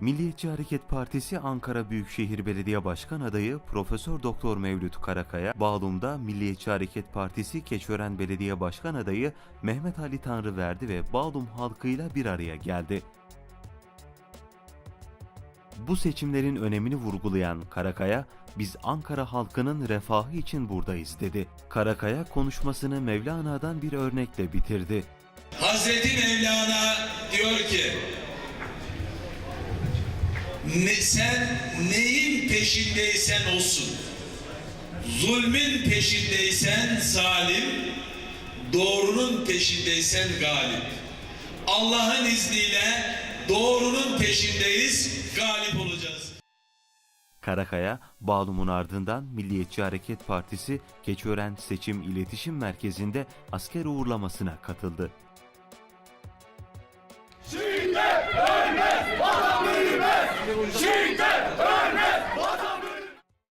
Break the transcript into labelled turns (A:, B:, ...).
A: Milliyetçi Hareket Partisi Ankara Büyükşehir Belediye Başkan adayı Profesör Doktor Mevlüt Karakaya, Bağlum'da Milliyetçi Hareket Partisi Keçören Belediye Başkan adayı Mehmet Ali Tanrıverdi ve Bağlum halkıyla bir araya geldi. Bu seçimlerin önemini vurgulayan Karakaya, biz Ankara halkının refahı için buradayız dedi. Karakaya konuşmasını Mevlana'dan bir örnekle bitirdi.
B: Hazreti Mevlana diyor ki ne, sen neyin peşindeysen olsun. Zulmün peşindeysen zalim, doğrunun peşindeysen galip. Allah'ın izniyle doğrunun peşindeyiz, galip olacağız.
A: Karakaya, Bağlum'un ardından Milliyetçi Hareket Partisi Keçören Seçim İletişim Merkezi'nde asker uğurlamasına katıldı. Şiddet!